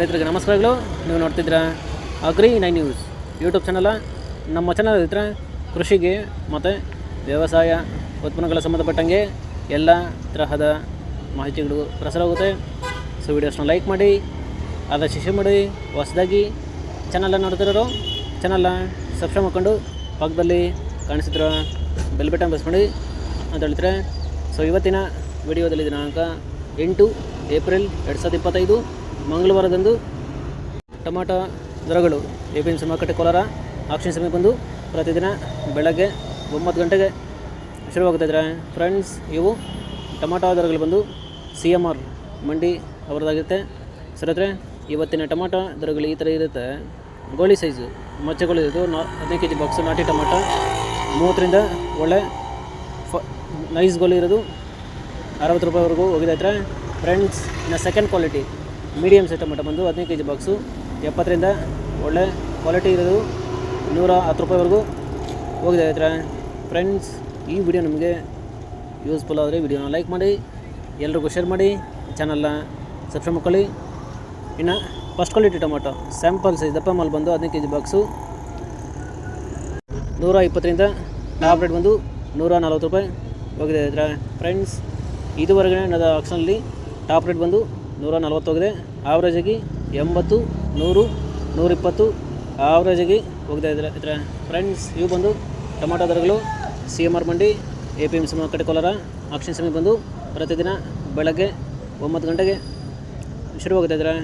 ರೈತರಿಗೆ ನಮಸ್ಕಾರಗಳು. ನೀವು ನೋಡ್ತಿದ್ದೀರಾ agri nine news YouTube channel. ನಮ್ಮ ಚಾನಲ್ ಇದ್ರೆ ಕೃಷಿಗೆ ಮತ್ತು ವ್ಯವಸಾಯ ಉತ್ಪನ್ನಗಳ ಸಂಬಂಧಪಟ್ಟಂಗೆ ಎಲ್ಲ ತರಹದ ಮಾಹಿತಿಗಳು ಪ್ರಸಾರವಾಗುತ್ತೆ. ಸೊ, ವಿಡಿಯೋಸ್ನ ಲೈಕ್ ಮಾಡಿ ಆದಷ್ಟು ಶಿಷ್ಯ ಮಾಡಿ, ಹೊಸದಾಗಿ ಚಾನಲ್ನ ನೋಡ್ತಿರೋರು ಚಾನಲ್ನ ಸಬ್ಸ್ಕ್ರೈಬ್ ಮಾಡ್ಕೊಂಡು ಪಕ್ಕದಲ್ಲಿ ಕಾಣಿಸಿದ್ರು ಬೆಲ್ ಬಟನ್ ಪ್ರೆಸ್ ಅಂತ ಹೇಳ್ತಾರೆ ಸೊ, ಇವತ್ತಿನ ವಿಡಿಯೋದಲ್ಲಿ ದಿನಾಂಕ ಎಂಟು ಏಪ್ರಿಲ್ ಎರಡು ಸಾವಿರದ ಇಪ್ಪತ್ತೈದು. ಮಂಗಳವಾರದಂದು ಟೊಮಾಟೊ ದರಗಳು ಎ ಪಿ ಎಂ ಸಿ ಮಾರುಕಟ್ಟೆ ಕೋಲಾರ ಆಕ್ಷನ್ ಸಮಯ ಬಂದು ಪ್ರತಿದಿನ ಬೆಳಗ್ಗೆ ಒಂಬತ್ತು ಗಂಟೆಗೆ ಶುರುವಾಗುತ್ತಿದ್ದಾರೆ ಫ್ರೆಂಡ್ಸ್, ಇವು ಟೊಮಾಟೊ ದರಗಳು ಬಂದು ಸಿ ಎಂ ಆರ್ ಮಂಡಿ ಅವರದಾಗಿರುತ್ತೆ. ಸರತ್ರೆ ಇವತ್ತಿನ ಟೊಮಾಟೊ ದರಗಳು ಈ ಥರ ಇರುತ್ತೆ. ಗೋಳಿ ಸೈಜು, ಮಚ್ಚೆಗಳು ಇರೋದು ನಾ ಹದಿನೈದು ಕೆ ಜಿ ಬಾಕ್ಸು ನಾಟಿ ಟೊಮಾಟೊ, ಮೂವತ್ತರಿಂದ ಒಳ್ಳೆ ಫ ನೈಸ್ ಗೋಲಿ ಇರೋದು. ಅರವತ್ತು ರೂಪಾಯಿವರೆಗೂ ಹೋಗಿದೆ. ಹತ್ರ ಫ್ರೆಂಡ್ಸ್, ಇನ್ನು second quality medium size tomato ಬಂದು ಹದಿನೈದು ಕೆ ಜಿ ಬಾಕ್ಸು, ಎಪ್ಪತ್ತರಿಂದ ಒಳ್ಳೆ ಕ್ವಾಲಿಟಿ ಇರೋದು ನೂರ ಹತ್ತು ರೂಪಾಯಿವರೆಗೂ ಹೋಗಿದೆ ಹತ್ರ ಫ್ರೆಂಡ್ಸ್, ಈ ವಿಡಿಯೋ ನಿಮಗೆ ಯೂಸ್ಫುಲ್ ಆದರೆ ವಿಡಿಯೋನ ಲೈಕ್ ಮಾಡಿ, ಎಲ್ರಿಗೂ ಶೇರ್ ಮಾಡಿ, ಚಾನಲ್ನ ಸಬ್ಸ್ಕ್ರೈಬ್ ಮಾಡ್ಕೊಳ್ಳಿ. ಇನ್ನು first quality tomato sample size ದಪ್ಪ ಮಾಲ್ ಬಂದು ಹದಿನೈದು ಕೆ ಜಿ ಬಾಕ್ಸು. ನೂರ ಇಪ್ಪತ್ತರಿಂದ ಟಾಪ್ ರೇಟ್ ಬಂದು ನೂರ ನಲ್ವತ್ತು ರೂಪಾಯಿ ಹೋಗಿದೆ ಫ್ರೆಂಡ್ಸ್ ಇದುವರೆಗೆ ನನ್ನ ಆಕ್ಷನಲ್ಲಿ ಟಾಪ್ ರೇಟ್ ಬಂದು ನೂರ ನಲ್ವತ್ತು ಹೋಗಿದೆ ಆವ್ರೇಜಾಗಿ ಎಂಬತ್ತು, ನೂರು, ನೂರಿಪ್ಪತ್ತು ಆವ್ರೇಜಾಗಿ ಹೋಗ್ತಾ ಇದ್ದಾರೆ. ಇದರ ಫ್ರೆಂಡ್ಸ್ ಇವು ಬಂದು ಟೊಮಾಟೊ ದರಗಳು C M R mandi A P M C market Kolar auction ಸಮಯ ಬಂದು ಪ್ರತಿದಿನ ಬೆಳಗ್ಗೆ ಒಂಬತ್ತು ಗಂಟೆಗೆ ಶುರುವಾಗುತ್ತೆ ಇದ್ದಾರೆ.